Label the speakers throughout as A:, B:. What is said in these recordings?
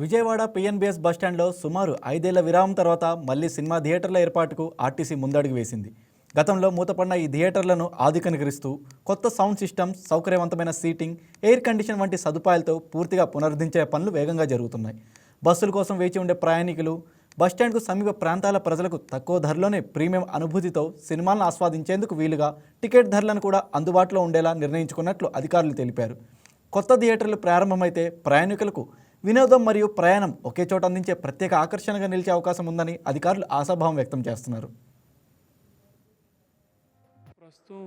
A: Vijayawada PNBS బస్టాండ్లో సుమారు ఐదేళ్ళ విరామం తర్వాత మళ్ళీ సినిమా థియేటర్ల ఏర్పాటుకు ఆర్టీసీ ముందడుగు వేసింది. గతంలో మూతపడిన ఈ థియేటర్లను ఆధునికరిస్తూ కొత్త సౌండ్ సిస్టమ్స్ సౌకర్యవంతమైన సీటింగ్ ఎయిర్ కండిషన్ వంటి సదుపాయాలతో పూర్తిగా పునరుద్ధరించే పనులు వేగంగా జరుగుతున్నాయి. బస్సుల కోసం వేచి ఉండే ప్రయాణికులు బస్టాండ్కు సమీప ప్రాంతాల ప్రజలకు తక్కువ ధరలోనే ప్రీమియం అనుభూతితో సినిమాలను ఆస్వాదించేందుకు వీలుగా టికెట్ ధరలను కూడా అందుబాటులో ఉండేలా నిర్ణయించుకున్నట్లు అధికారులు తెలిపారు. కొత్త థియేటర్లు ప్రారంభమైతే ప్రయాణికులకు వినోదం మరియు ప్రయాణం ఒకే చోట అందించే ప్రత్యేక ఆకర్షణగా నిలిచే అవకాశం ఉందని అధికారులు ఆశాభావం వ్యక్తం చేస్తున్నారు.
B: ప్రస్తుతం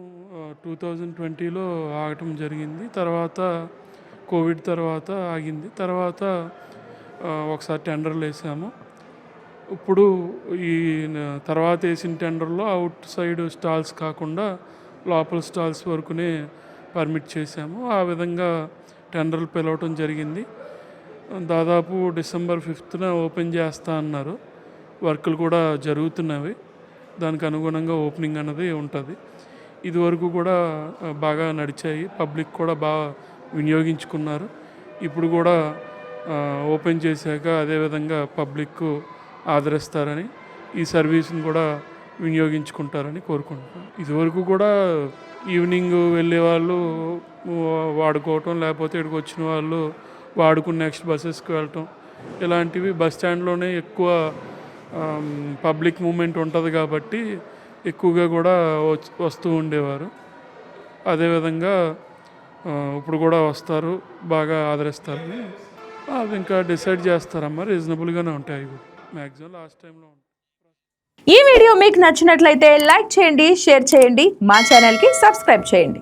B: టూ థౌజండ్ ట్వంటీలో ఆగటం జరిగింది. తర్వాత కోవిడ్ తర్వాత ఆగింది. తర్వాత ఒకసారి టెండర్లు వేసాము. ఇప్పుడు ఈ తర్వాత వేసిన టెండర్లో అవుట్ సైడ్ స్టాల్స్ కాకుండా లోపల స్టాల్స్ వరకునే పర్మిట్ చేశాము ఆ విధంగా టెండర్లు పిలవటం జరిగింది. దాదాపు డిసెంబర్ ఫిఫ్త్న ఓపెన్ చేస్తా అన్నారు. వర్కులు కూడా జరుగుతున్నవి. దానికి అనుగుణంగా ఓపెనింగ్ అన్నది ఉంటుంది. ఇదివరకు కూడా బాగా నడిచాయి. పబ్లిక్ కూడా బాగా వినియోగించుకున్నారు. ఇప్పుడు కూడా ఓపెన్ చేశాక అదేవిధంగా పబ్లిక్ ఆదరిస్తారని ఈ సర్వీస్ని కూడా వినియోగించుకుంటారని కోరుకుంటున్నాను. ఇదివరకు కూడా ఈవినింగ్ వెళ్ళే వాళ్ళు వాడుకోవటం లేకపోతే ఇక్కడికి వచ్చిన వాళ్ళు వాడుకుని నెక్స్ట్ బస్సెస్కి వెళ్ళటం. ఇలాంటివి బస్ స్టాండ్లోనే ఎక్కువ పబ్లిక్ మూమెంట్ ఉంటుంది కాబట్టి ఎక్కువగా కూడా వస్తూ ఉండేవారు. అదేవిధంగా ఇప్పుడు కూడా వస్తారు బాగా ఆదరిస్తారు. అది ఇంకా డిసైడ్ చేస్తారమ్మా రీజనబుల్గానే ఉంటాయి మ్యాక్సిమం లాస్ట్ టైంలో
C: ఈ వీడియో మీకు నచ్చినట్లయితే లైక్ చేయండి షేర్ చేయండి మా ఛానల్కి సబ్స్క్రైబ్ చేయండి.